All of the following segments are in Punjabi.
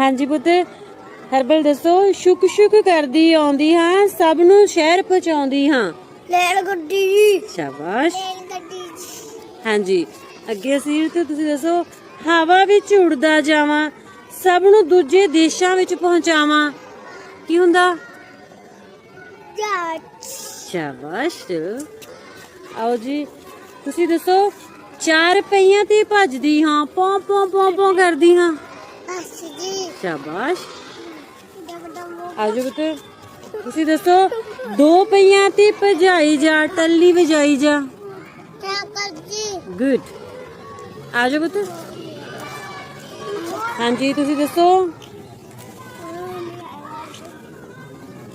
ਹਾਂਜੀ ਪੁੱਤ ਹਰਬਲ ਦੱਸੋ ਸ਼ੁਕ ਸ਼ੁਕ ਕਰਦੀ ਆਉਂਦੀ ਹਾਂ ਸਭ ਨੂੰ ਸ਼ਹਿਰ ਪਹੁੰਚਾਉਂਦੀ ਹਾਂ। ਰੇਲ ਗੱਡੀ ਜੀ। ਸ਼ਾਬਾਸ਼। ਰੇਲ ਗੱਡੀ ਜੀ। ਹਾਂਜੀ ਅੱਗੇ ਅਸੀਂ ਤੇ ਤੁਸੀਂ ਦੱਸੋ ਹਵਾ ਵਿੱਚ ਉੜਦਾ ਜਾਵਾਂ ਸਭ ਨੂੰ ਦੂਜੇ ਦੇਸ਼ਾਂ ਵਿੱਚ ਪਹੁੰਚਾਵਾਂ। ਕੀ ਹੁੰਦਾ? ਜਹਾਜ਼। ਸ਼ਾਬਾਸ਼। ਆਓ ਜੀ ਤੁਸੀਂ ਦੱਸੋ ਚਾਰ ਪਹੀਆਂ ਤੇ ਭੱਜਦੀ ਹਾਂ ਪੋਂ ਪੋਂ ਪੋਂ ਪੋਂ ਕਰਦੀ ਹਾਂ। ਬਸ ਜੀ। ਸ਼ਾਬਾਸ਼। ਆਜੋ ਤੁਸੀਂ ਦੱਸੋ ਦੋ ਪਹੀਆਂ ਤੇ ਭਜਾਈ ਜਾ ਟੱਲੀ ਵਜਾਈ ਜਾ। ਗੁੱਡ ਆਜੋ ਪੁੱਤ ਹਾਂਜੀ ਤੁਸੀਂ ਦੱਸੋ।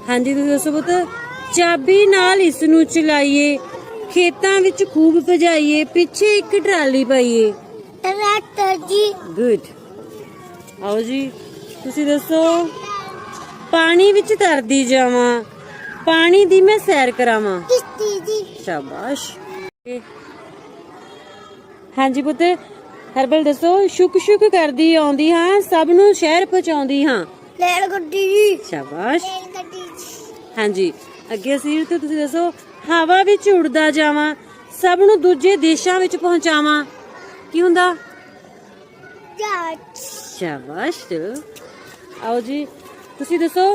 ਹਾਂਜੀ ਤੁਸੀਂ ਦੱਸੋ ਪੁੱਤ ਚਾਬੀ ਨਾਲ ਇਸ ਨੂੰ ਚਲਾਈਏ। ਖੇਤਾਂ ਵਿੱਚ ਖੂਬ ਭਜਾਈਏ ਪਿੱਛੇ ਇੱਕ ਟਰਾਲੀ ਪਾਈਏ। ਟਰੈਕਟਰ ਜੀ ਗੁੱਡ ਆਓ ਜੀ ਤੁਸੀਂ ਦੱਸੋ ਪਾਣੀ ਵਿੱਚ ਤਰਦੀ ਜਾਵਾਂ ਪਾਣੀ ਦੀ ਮੈਂ ਸੈਰ ਕਰਾਵਾਂ। ਕਿਸ਼ਤੀ ਜੀ। ਸ਼ਾਬਾਸ਼। ਹਾਂਜੀ ਪੁੱਤ ਹਰਬਲ ਦੱਸੋ ਸ਼ੁਕ ਸ਼ੁਕ ਕਰਦੀ ਆਉਂਦੀ ਹਾਂ ਸਭ ਨੂੰ ਸ਼ਹਿਰ ਪਹੁੰਚਾਉਂਦੀ ਹਾਂ। ਰੇਲ ਗੱਡੀ ਜੀ। ਸ਼ਾਬਾਸ਼। ਰੇਲ ਗੱਡੀ ਜੀ। ਹਾਂਜੀ ਅੱਗੇ ਤੇ ਤੁਸੀਂ ਦੱਸੋ ਹਵਾ ਵਿੱਚ ਉੜਦਾ ਜਾਵਾਂ ਸਭ ਨੂੰ ਦੂਜੇ ਦੇਸ਼ਾਂ ਵਿੱਚ ਪਹੁੰਚਾਵਾਂ। ਕੀ ਹੁੰਦਾ? ਸ਼ਾਬਾਸ਼। ਆਓ ਜੀ ਤੁਸੀਂ ਦੱਸੋ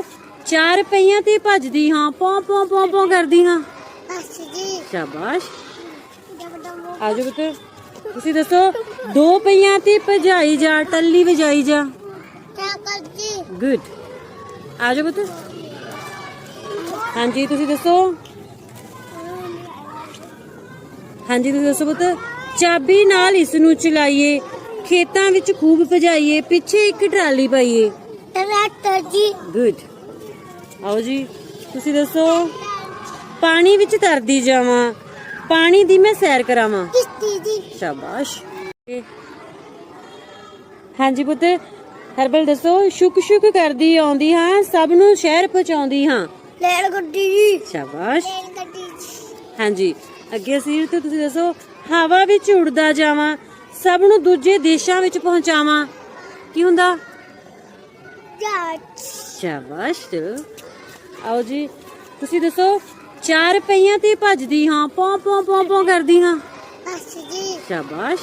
ਚਾਰ ਪਹੀਆਂ ਤੇ ਭੱਜਦੀ ਹਾਂ ਪੋਂ ਪੋਂ ਪੋਂ ਪੋਂ ਕਰਦੀ ਹਾਂ। ਬਸ ਜੀ। ਸ਼ਾਬਾਸ਼। ਡਮ ਡਮ ਆਜੋ ਪੁੱਤ। ਤੁਸੀਂ ਦੱਸੋ ਦੋ ਪਹੀਆਂ ਤੇ ਭਜਾਈ ਜਾ ਟੱਲੀ ਵਜਾਈ ਜਾ। ਸਾਈਕਲ ਜੀ। ਗੁੱਡ ਆਜੋ ਪੁੱਤ। ਹਾਂਜੀ ਤੁਸੀਂ ਦੱਸੋ। ਹਾਂਜੀ ਤੁਸੀਂ ਦੱਸੋ ਪੁੱਤ। ਚਾਬੀ ਨਾਲ ਇਸ ਨੂੰ ਚਲਾਈਏ ਖੇਤਾਂ ਵਿੱਚ ਖੂਬ ਭਜਾਈਏ ਪਿੱਛੇ ਇੱਕ ਟਰਾਲੀ ਪਾਈਏ। ਟਰੈਕਟਰ ਜੀ। ਗੁੱਡ ਆਓ ਜੀ ਤੁਸੀਂ ਦੱਸੋ ਪਾਣੀ ਵਿੱਚ ਤਰਦੀ ਜਾਵਾਂ ਪਾਣੀ ਦੀ ਮੈਂ ਸੈਰ ਕਰਾਵਾਂ। ਕਿਸ਼ਤੀ ਜੀ। ਸ਼ਾਬਾਸ਼। ਹਾਂਜੀ ਪੁੱਤ ਹਰਬਲ ਦੱਸੋ ਸ਼ੁਕ ਸ਼ੁਕ ਕਰਦੀ ਆਉਂਦੀ ਹਾਂ ਸਭ ਨੂੰ ਸ਼ਹਿਰ ਪਹੁੰਚਾਉਂਦੀ ਹਾਂ। ਰੇਲ ਗੱਡੀ ਜੀ। ਸ਼ਾਬਾਸ਼। ਰੇਲ ਗੱਡੀ ਜੀ। ਹਾਂਜੀ। ਅੱਗੇ ਅਸੀਂ ਤੇ ਤੁਸੀਂ ਦੱਸੋ ਹਵਾ ਵਿੱਚ ਉੜਦਾ ਜਾਵਾਂ ਸਭ ਨੂੰ ਦੂਜੇ ਦੇਸ਼ਾਂ ਵਿੱਚ ਪਹੁੰਚਾਵਾਂ। ਕੀ ਹੁੰਦਾ? ਸ਼ਾਬਾਸ਼। ਆਓ ਜੀ ਤੁਸੀਂ ਦੱਸੋ ਚਾਰ ਪਹੀਆਂ ਤੇ ਭੱਜਦੀ ਹਾਂ ਪੋਂ ਪੋਂ ਪੋਂ ਪੋਂ ਕਰਦੀ ਹਾਂ। ਬਸ ਜੀ। ਸ਼ਾਬਾਸ਼।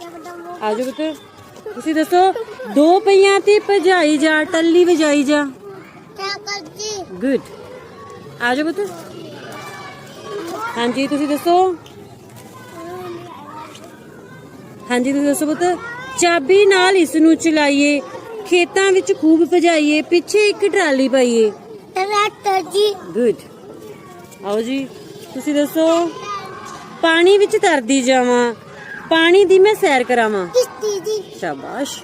ਡਮ ਡਮ ਆਜੋ ਪੁੱਤ ਤੁਸੀਂ ਦੱਸੋ ਦੋ ਪਹੀਆਂ ਤੇ ਭਜਾਈ ਜਾ ਟੱਲੀ ਵਜਾਈ ਜਾ। ਗੁੱਡ ਆਜੋ ਪੁੱਤ। ਹਾਂਜੀ ਤੁਸੀਂ ਦੱਸੋ? ਹਾਂਜੀ ਤੁਸੀਂ ਦੱਸੋ ਪੁੱਤ? ਚਾਬੀ ਨਾਲ ਇਸ ਨੂੰ ਚਲਾਈਏ ਖੇਤਾਂ ਵਿੱਚ ਖੂਬ ਭਜਾਈਏ ਪਿੱਛੇ ਇੱਕ ਟਰਾਲੀ ਪਾਈਏ। ਟਰੈਕਟਰ ਜੀ। ਗੁੱਡ ਆਓ ਜੀ ਤੁਸੀਂ ਦੱਸੋ? ਪਾਣੀ ਵਿੱਚ ਤਰਦੀ ਜਾਵਾਂ ਪਾਣੀ ਦੀ ਮੈਂ ਸੈਰ ਕਰਾਵਾਂ। ਕਿਸ਼ਤੀ ਜੀ। ਸ਼ਾਬਾਸ਼।